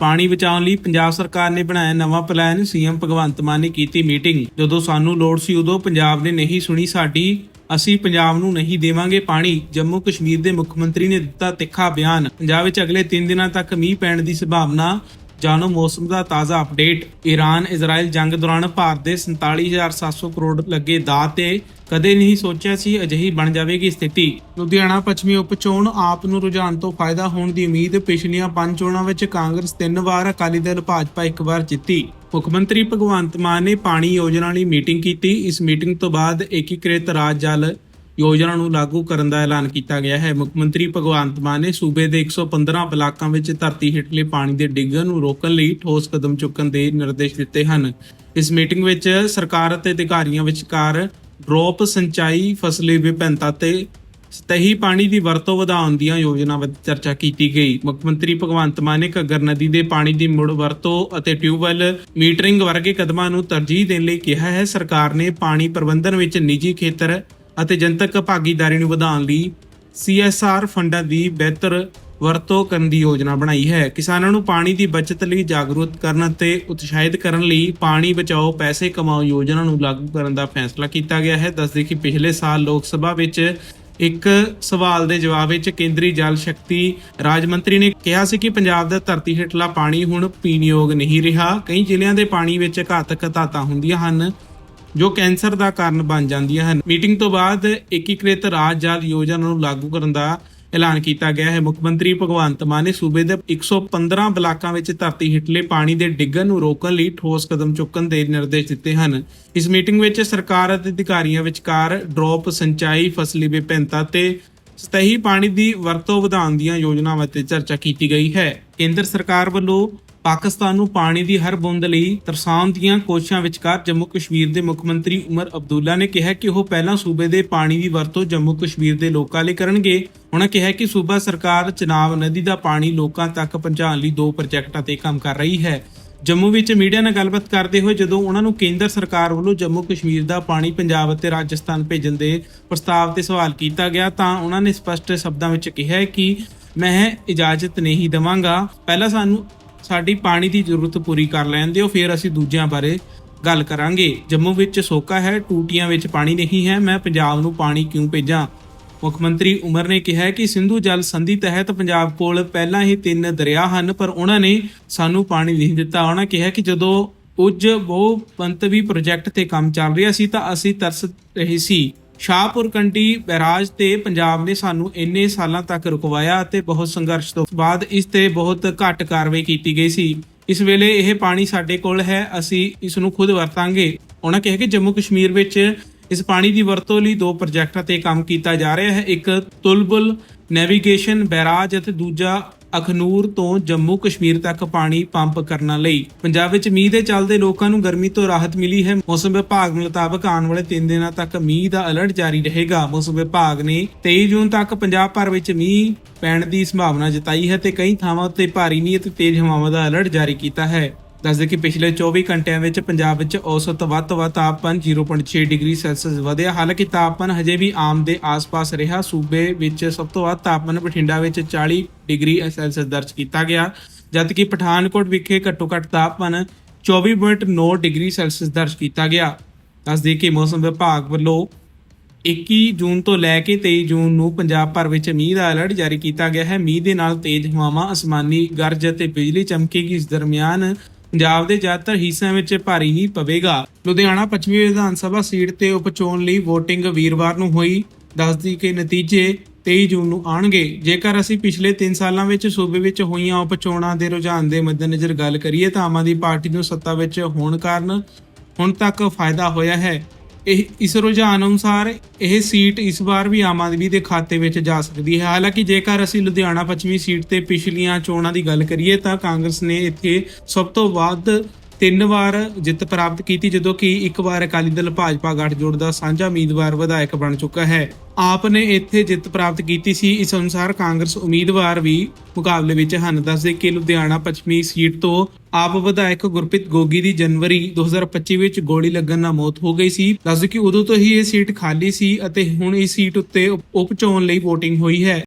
ਪਾਣੀ ਬਚਾਉਣ ਲਈ ਪੰਜਾਬ ਸਰਕਾਰ ਨੇ ਬਣਾਇਆ ਨਵਾਂ ਪਲਾਨ ਸੀਐਮ ਭਗਵੰਤ ਮਾਨ ਨੇ ਕੀਤੀ ਮੀਟਿੰਗ। ਜਦੋਂ ਸਾਨੂੰ ਲੋੜ ਸੀ ਉਦੋਂ ਪੰਜਾਬ ਨੇ ਨਹੀਂ ਸੁਣੀ ਸਾਡੀ। ਅਸੀਂ ਪੰਜਾਬ ਨੂੰ ਨਹੀਂ ਦੇਵਾਂਗੇ ਪਾਣੀ। ਜੰਮੂ ਕਸ਼ਮੀਰ ਦੇ ਮੁੱਖ ਮੰਤਰੀ ਨੇ ਦਿੱਤਾ ਤਿੱਖਾ ਬਿਆਨ। ਪੰਜਾਬ ਵਿੱਚ ਅਗਲੇ 3 ਦਿਨਾਂ ਤੱਕ ਮੀਂਹ ਪੈਣ ਦੀ ਸੰਭਾਵਨਾ ਜਾਣੋ, ਮੌਸਮ ਦਾ ਤਾਜ਼ਾ ਅਪਡੇਟ ਈਰਾਨ ਇਜ਼ਰਾਈਲ ਜੰਗ ਦੌਰਾਨ ਭਾਰਤ ਦੇ 47700 ਕਰੋੜ ਲੱਗੇ ਦਾਅ ਤੇ ਕਦੇ ਨਹੀਂ ਸੋਚਿਆ ਸੀ ਅਜਿਹੀ ਬਣ ਜਾਵੇਗੀ ਸਥਿਤੀ। ਲੁਧਿਆਣਾ ਪੱਛਮੀ ਉਪ ਚੋਣ ਆਪ ਨੂੰ ਰੁਝਾਨ ਤੋਂ ਫਾਇਦਾ ਹੋਣ ਦੀ ਉਮੀਦ ਪਿਛਲੀਆਂ ਪੰਜ ਚੋਣਾਂ ਵਿੱਚ ਕਾਂਗਰਸ ਤਿੰਨ ਵਾਰ, ਅਕਾਲੀ ਦਲ ਭਾਜਪਾ ਇੱਕ ਵਾਰ ਜਿੱਤੀ। ਮੁੱਖ ਮੰਤਰੀ ਭਗਵੰਤ ਮਾਨ ਨੇ ਪਾਣੀ ਯੋਜਨਾ ਲਈ ਮੀਟਿੰਗ ਕੀਤੀ। ਇਸ ਮੀਟਿੰਗ ਤੋਂ ਬਾਅਦ ਏਕੀਕ੍ਰਿਤ ਰਾਜ ਜਲ ਯੋਜਨਾ ਨੂੰ ਲਾਗੂ ਕਰਨ ਦਾ ਐਲਾਨ ਕੀਤਾ ਗਿਆ ਹੈ। ਮੁੱਖ ਮੰਤਰੀ ਭਗਵੰਤ ਮਾਨ ਨੇ ਸੂਬੇ ਦੇ 115 ਬਲਾਕਾਂ ਵਿੱਚ ਧਰਤੀ ਹੇਠਲੇ ਪਾਣੀ ਦੇ ਡਿੱਗਣ ਨੂੰ ਰੋਕਣ ਲਈ ਠੋਸ ਕਦਮ ਚੁੱਕਣ ਦੇ ਨਿਰਦੇਸ਼ ਦਿੱਤੇ ਹਨ। ਇਸ ਮੀਟਿੰਗ ਵਿੱਚ ਸਰਕਾਰ ਅਤੇ ਅਧਿਕਾਰੀਆਂ ਵਿਚਕਾਰ ਡ੍ਰੌਪ, ਸਿੰਚਾਈ, ਫਸਲੀ ਵਿਭਿੰਨਤਾ ਤੇ ਸਤਹੀ ਪਾਣੀ ਦੀ ਵਰਤੋਂ ਵਧਾਉਣ ਦੀਆਂ ਯੋਜਨਾਵਾਂ ਬਾਰੇ ਚਰਚਾ ਕੀਤੀ ਗਈ। ਮੁੱਖ ਮੰਤਰੀ ਭਗਵੰਤ ਮਾਨ ਨੇ ਘੱਗਰ ਨਦੀ ਦੇ ਪਾਣੀ ਦੀ ਮੁੜ ਵਰਤੋਂ ਅਤੇ ਟਿਊਬਵੈੱਲ ਮੀਟਰਿੰਗ ਵਰਗੇ ਕਦਮਾਂ ਨੂੰ ਤਰਜੀਹ ਦੇਣ ਲਈ ਕਿਹਾ ਹੈ। ਸਰਕਾਰ ਨੇ ਪਾਣੀ ਪ੍ਰਬੰਧਨ ਵਿੱਚ ਨਿੱਜੀ ਖੇਤਰ ਅਤੇ ਜਨਤਕ ਭਾਗੀਦਾਰੀ ਨੂੰ ਵਧਾਉਣ ਲਈ CSR ਫੰਡਾਂ ਦੀ ਬਿਹਤਰ ਵਰਤੋਂ ਕਰਨ ਦੀ ਯੋਜਨਾ ਬਣਾਈ ਹੈ। ਕਿਸਾਨਾਂ ਨੂੰ ਪਾਣੀ ਦੀ ਬਚਤ ਲਈ ਜਾਗਰੂਕ ਕਰਨ ਅਤੇ ਉਤਸ਼ਾਹਿਤ ਕਰਨ ਲਈ ਪਾਣੀ ਬਚਾਓ, ਪੈਸੇ ਕਮਾਓ ਯੋਜਨਾ ਨੂੰ ਲਾਗੂ ਕਰਨ ਦਾ ਫੈਸਲਾ ਕੀਤਾ ਗਿਆ ਹੈ। ਦੱਸਦੇ ਕਿ ਪਿਛਲੇ ਸਾਲ ਲੋਕ ਸਭਾ ਵਿੱਚ ਇੱਕ ਸਵਾਲ ਦੇ ਜਵਾਬ ਵਿੱਚ ਕੇਂਦਰੀ ਜਲ ਸ਼ਕਤੀ ਰਾਜ ਮੰਤਰੀ ਨੇ ਕਿਹਾ ਸੀ ਕਿ ਪੰਜਾਬ ਦਾ ਧਰਤੀ ਹੇਠਲਾ ਪਾਣੀ ਹੁਣ ਪੀਣ ਯੋਗ ਨਹੀਂ ਰਿਹਾ। ਕਈ ਜ਼ਿਲ੍ਹਿਆਂ ਦੇ ਪਾਣੀ ਵਿੱਚ ਘਾਤਕ ਧਾਤਾਂ ਹੁੰਦੀਆਂ ਹਨ। ਜੋ ਕੈਂਸਰ ਦਾ ਕਾਰਨ ਬਣ ਜਾਂਦੀਆਂ ਹਨ। ਮੀਟਿੰਗ ਤੋਂ ਬਾਅਦ ਏਕੀਕ੍ਰਿਤ ਰਾਜ ਜਲ ਯੋਜਨਾ ਨੂੰ ਲਾਗੂ ਕਰਨ ਦਾ ਐਲਾਨ ਕੀਤਾ ਗਿਆ ਹੈ। ਮੁੱਖ ਮੰਤਰੀ ਭਗਵੰਤ ਮਾਨ ਨੇ ਸੂਬੇ ਦੇ 115 ਬਲਾਕਾਂ ਵਿੱਚ ਧਰਤੀ ਹੇਠਲੇ ਪਾਣੀ ਦੇ ਡਿੱਗਣ ਨੂੰ ਰੋਕਣ ਲਈ ਠੋਸ ਕਦਮ ਚੁੱਕਣ ਦੇ ਨਿਰਦੇਸ਼ ਦਿੱਤੇ ਹਨ। ਇਸ ਮੀਟਿੰਗ ਵਿੱਚ ਸਰਕਾਰ ਅਤੇ ਅਧਿਕਾਰੀਆਂ ਵਿਚਕਾਰ ਡ੍ਰੌਪ, ਸਿੰਚਾਈ, ਫਸਲੀ ਵਿਭਿੰਨਤਾ ਤੇ ਸਤਹੀ ਪਾਣੀ ਦੀ ਵਰਤੋਂ ਵਧਾਉਣ ਦੀਆਂ ਯੋਜਨਾਵਾਂ ਤੇ ਚਰਚਾ ਕੀਤੀ ਗਈ ਹੈ। ਕੇਂਦਰ ਸਰਕਾਰ ਵੱਲੋਂ ਪਾਕਿਸਤਾਨ ਨੂੰ ਪਾਣੀ ਦੀ ਹਰ ਬੂੰਦ ਲਈ ਤਰਸਾਉਣ ਦੀਆਂ ਕੋਸ਼ਿਸ਼ਾਂ ਵਿਚਕਾਰ ਜੰਮੂ ਕਸ਼ਮੀਰ ਦੇ ਮੁੱਖ ਮੰਤਰੀ ਉਮਰ ਅਬਦੁੱਲਾ ਨੇ ਕਿਹਾ ਕਿ ਉਹ ਪਹਿਲਾਂ ਸੂਬੇ ਦੇ ਪਾਣੀ ਦੀ ਵਰਤੋਂ ਜੰਮੂ ਕਸ਼ਮੀਰ ਦੇ ਲੋਕਾਂ ਲਈ ਕਰਨਗੇ। ਉਹਨਾਂ ਕਿਹਾ ਕਿ ਸੂਬਾ ਸਰਕਾਰ ਚਨਾਬ ਨਦੀ ਦਾ ਪਾਣੀ ਲੋਕਾਂ ਤੱਕ ਪਹੁੰਚਾਉਣ ਲਈ ਦੋ ਪ੍ਰੋਜੈਕਟਾਂ ਤੇ ਕੰਮ ਕਰ ਰਹੀ ਹੈ। ਜੰਮੂ ਵਿੱਚ ਮੀਡੀਆ ਨਾਲ ਗੱਲਬਾਤ ਕਰਦੇ ਹੋਏ ਜਦੋਂ ਉਹਨਾਂ ਨੂੰ ਕੇਂਦਰ ਸਰਕਾਰ ਵੱਲੋਂ ਜੰਮੂ ਕਸ਼ਮੀਰ ਦਾ ਪਾਣੀ ਪੰਜਾਬ ਅਤੇ ਰਾਜਸਥਾਨ ਭੇਜਣ ਦੇ ਪ੍ਰਸਤਾਵ ਤੇ ਸਵਾਲ ਕੀਤਾ ਗਿਆ ਤਾਂ ਉਹਨਾਂ ਨੇ ਸਪਸ਼ਟ ਸ਼ਬਦਾਂ ਵਿੱਚ ਕਿਹਾ ਕਿ ਮੈਂ ਇਜਾਜ਼ਤ ਨਹੀਂ ਦਵਾਂਗਾ। ਪਹਿਲਾਂ ਸਾਨੂੰ ਸਾਡੀ ਪਾਣੀ ਦੀ ਜ਼ਰੂਰਤ ਪੂਰੀ ਕਰ ਲੈਣ ਦਿਓ, ਫਿਰ ਅਸੀਂ ਦੂਜਿਆਂ ਬਾਰੇ ਗੱਲ ਕਰਾਂਗੇ। ਜੰਮੂ ਵਿੱਚ ਸੋਕਾ ਹੈ, ਟੂਟੀਆਂ ਵਿੱਚ ਪਾਣੀ ਨਹੀਂ ਹੈ। ਮੈਂ ਪੰਜਾਬ ਨੂੰ ਪਾਣੀ ਕਿਉਂ ਭੇਜਾਂ? ਮੁੱਖ ਮੰਤਰੀ ਉਮਰ ਨੇ ਕਿਹਾ ਕਿ ਸਿੰਧੂ ਜਲ ਸੰਧੀ ਤਹਿਤ ਪੰਜਾਬ ਕੋਲ ਪਹਿਲਾਂ ਹੀ ਤਿੰਨ ਦਰਿਆ ਹਨ, ਪਰ ਉਹਨਾਂ ਨੇ ਸਾਨੂੰ ਪਾਣੀ ਨਹੀਂ ਦਿੱਤਾ। ਉਹਨਾਂ ਕਿਹਾ ਕਿ ਜਦੋਂ ਉੱਜ ਬਹੁ ਪੰਤਵੀ ਪ੍ਰੋਜੈਕਟ ਤੇ ਕੰਮ ਚੱਲ ਰਿਹਾ ਸੀ, ਤਾਂ ਅਸੀਂ ਤਰਸ ਰਹੇ ਸੀ। ਸ਼ਾਹਪੁਰ ਕੰਡੀ ਬੈਰਾਜ ਤੇ ਪੰਜਾਬ ਨੇ ਸਾਨੂੰ ਇੰਨੇ ਸਾਲਾਂ ਤੱਕ ਰੁਕਵਾਇਆ ਅਤੇ ਬਹੁਤ ਸੰਘਰਸ਼ ਤੋਂ ਬਾਅਦ ਇਸ ਤੇ ਬਹੁਤ ਘੱਟ ਕਾਰਵਾਈ ਕੀਤੀ ਗਈ ਸੀ। ਇਸ ਵੇਲੇ ਇਹ ਪਾਣੀ ਸਾਡੇ ਕੋਲ ਹੈ, ਅਸੀਂ ਇਸ ਨੂੰ ਖੁਦ ਵਰਤਾਂਗੇ। ਉਹਨਾਂ ਕਿਹਾ ਕਿ ਜੰਮੂ ਕਸ਼ਮੀਰ ਵਿੱਚ ਇਸ ਪਾਣੀ ਦੀ ਵਰਤੋਂ ਲਈ ਦੋ ਪ੍ਰੋਜੈਕਟਾਂ ਤੇ ਕੰਮ ਕੀਤਾ ਜਾ ਰਿਹਾ ਹੈ, ਇੱਕ ਤੁਲਬੁਲ ਨੈਵੀਗੇਸ਼ਨ ਬੈਰਾਜ ਅਤੇ ਦੂਜਾ ਅਖਨੂਰ ਤੋਂ ਜੰਮੂ ਕਸ਼ਮੀਰ ਤੱਕ ਪਾਣੀ ਪੰਪ ਕਰਨ ਲਈ। ਪੰਜਾਬ ਵਿੱਚ ਮੀਂਹ ਦੇ ਚੱਲਦੇ ਲੋਕਾਂ ਨੂੰ ਗਰਮੀ ਤੋਂ ਰਾਹਤ ਮਿਲੀ ਹੈ। ਮੌਸਮ ਵਿਭਾਗ ਮੁਤਾਬਕ ਆਉਣ ਵਾਲੇ 3 ਦਿਨਾਂ ਤੱਕ ਮੀਂਹ ਦਾ ਅਲਰਟ ਜਾਰੀ ਰਹੇਗਾ। ਮੌਸਮ ਵਿਭਾਗ ਨੇ 23 ਜੂਨ ਤੱਕ ਪੰਜਾਬ ਭਰ ਵਿੱਚ ਮੀਂਹ ਪੈਣ ਦੀ ਸੰਭਾਵਨਾ ਜਤਾਈ ਹੈ ਤੇ ਕਈ ਥਾਵਾਂ ਉੱਤੇ ਭਾਰੀ ਮੀਂਹ ਅਤੇ ਤੇਜ਼ ਹਵਾਵਾਂ ਦਾ ਅਲਰਟ ਜਾਰੀ ਕੀਤਾ ਹੈ। ਦੱਸਦੇ ਕਿ ਪਿਛਲੇ 24 ਘੰਟਿਆਂ ਵਿੱਚ ਪੰਜਾਬ ਵਿੱਚ ਔਸਤ ਵੱਧ ਤੋਂ ਵੱਧ ਤਾਪਮਾਨ 0.6 ਡਿਗਰੀ ਸੈਲਸੀਅਸ ਵਧਿਆ। ਹਾਲਾਂਕਿ ਤਾਪਮਾਨ ਹਜੇ ਵੀ ਆਮ ਦੇ ਆਸ-ਪਾਸ ਰਿਹਾ। ਸੂਬੇ ਵਿੱਚ ਸਭ ਤੋਂ ਵੱਧ ਤਾਪਮਾਨ ਬਠਿੰਡਾ ਵਿੱਚ 40 ਡਿਗਰੀ ਸੈਲਸੀਅਸ ਦਰਜ ਕੀਤਾ ਗਿਆ, ਜਦਕਿ ਪਠਾਨਕੋਟ ਵਿਖੇ ਘੱਟੋ-ਘੱਟ ਤਾਪਮਾਨ 24.9 ਡਿਗਰੀ ਸੈਲਸੀਅਸ ਦਰਜ ਕੀਤਾ ਗਿਆ। ਦੱਸਦੇ ਕਿ ਮੌਸਮ ਵਿਭਾਗ ਵੱਲੋਂ 21 ਜੂਨ ਤੋਂ ਲੈ ਕੇ 23 ਜੂਨ ਨੂੰ ਪੰਜਾਬ ਭਰ ਵਿੱਚ ਮੀਂਹ ਦਾ ਅਲਰਟ ਜਾਰੀ ਕੀਤਾ ਗਿਆ ਹੈ। ਮੀਂਹ ਦੇ ਨਾਲ ਤੇਜ਼ ਹਵਾਵਾਂ, ਅਸਮਾਨੀ ਗਰਜ ਅਤੇ ਬਿਜਲੀ ਚਮਕੇਗੀ। ਇਸ ਦਰਮਿਆਨ ਪੰਜਾਬ ਦੇ ਜ਼ਿਆਦਾਤਰ ਹਿੱਸਿਆਂ ਵਿੱਚ ਭਾਰੀ ਹੀ ਪਵੇਗਾ। ਲੁਧਿਆਣਾ ਪੱਛਮੀ ਵਿਧਾਨ ਸਭਾ ਸੀਟ ਤੇ ਉਪਚੋਣ ਲਈ VOTING ਵੀਰਵਾਰ ਨੂੰ ਹੋਈ। ਦੱਸਦੀ ਕਿ ਨਤੀਜੇ 23 ਜੂਨ ਨੂੰ ਆਉਣਗੇ। ਜੇਕਰ ਅਸੀਂ ਪਿਛਲੇ 3 ਸਾਲਾਂ ਵਿੱਚ ਸੂਬੇ ਵਿੱਚ ਹੋਈਆਂ ਉਪਚੋਣਾਂ ਦੇ ਰੁਝਾਨ ਦੇ ਮੱਦੇਨਜ਼ਰ ਗੱਲ ਕਰੀਏ ਤਾਂ ਆਮ ਆਦਮੀ ਪਾਰਟੀ ਨੂੰ ਸੱਤਾ ਵਿੱਚ ਹੋਣ ਕਾਰਨ ਹੁਣ ਤੱਕ ਫਾਇਦਾ ਹੋਇਆ ਹੈ। ਇਹ ਇਸ ਰੁਝਾਨ ਅਨੁਸਾਰ ਇਹ ਸੀਟ ਇਸ ਵਾਰ ਵੀ ਆਮ ਆਦਮੀ ਦੇ ਖਾਤੇ ਵਿੱਚ ਜਾ ਸਕਦੀ ਹੈ। ਹਾਲਾਂਕਿ ਜੇਕਰ ਅਸੀਂ ਲੁਧਿਆਣਾ ਪੱਛਮੀ ਸੀਟ ਤੇ ਪਿਛਲੀਆਂ ਚੋਣਾਂ ਦੀ ਗੱਲ ਕਰੀਏ ਤਾਂ ਕਾਂਗਰਸ ਨੇ ਇੱਥੇ ਸਭ ਤੋਂ ਵੱਧ ਤਿੰਨ ਵਾਰ ਜਿੱਤ ਪ੍ਰਾਪਤ ਕੀਤੀ, ਜਦੋਂ ਕਿ ਇੱਕ ਵਾਰ ਅਕਾਲੀ ਦਲ ਭਾਜਪਾ ਗੱਠਜੋੜ ਦਾ ਸਾਂਝਾ ਉਮੀਦਵਾਰ ਵਿਧਾਇਕ ਬਣ ਚੁੱਕਾ ਹੈ। ਆਪ ਨੇ ਇੱਥੇ ਜਿੱਤ ਪ੍ਰਾਪਤ ਕੀਤੀ ਸੀ। ਇਸ ਅਨੁਸਾਰ ਕਾਂਗਰਸ ਉਮੀਦਵਾਰ ਵੀ ਮੁਕਾਬਲੇ ਵਿੱਚ ਹਨ। ਦੱਸਦੇ ਕਿ ਲੁਧਿਆਣਾ ਪੱਛਮੀ ਸੀਟ ਤੋਂ ਆਪ ਵਿਧਾਇਕ ਗੁਰਪ੍ਰੀਤ ਗੋਗੀ ਦੀ ਜਨਵਰੀ 2025 ਵਿੱਚ ਗੋਲੀ ਲੱਗਣ ਨਾਲ ਮੌਤ ਹੋ ਗਈ ਸੀ। ਦੱਸਦੇ ਕਿ ਉਦੋਂ ਤੋਂ ਹੀ ਇਹ ਸੀਟ ਖਾਲੀ ਸੀ ਅਤੇ ਹੁਣ ਇਸ ਸੀਟ ਉੱਤੇ ਉਪ ਚੋਣ ਲਈ VOTING ਹੋਈ ਹੈ।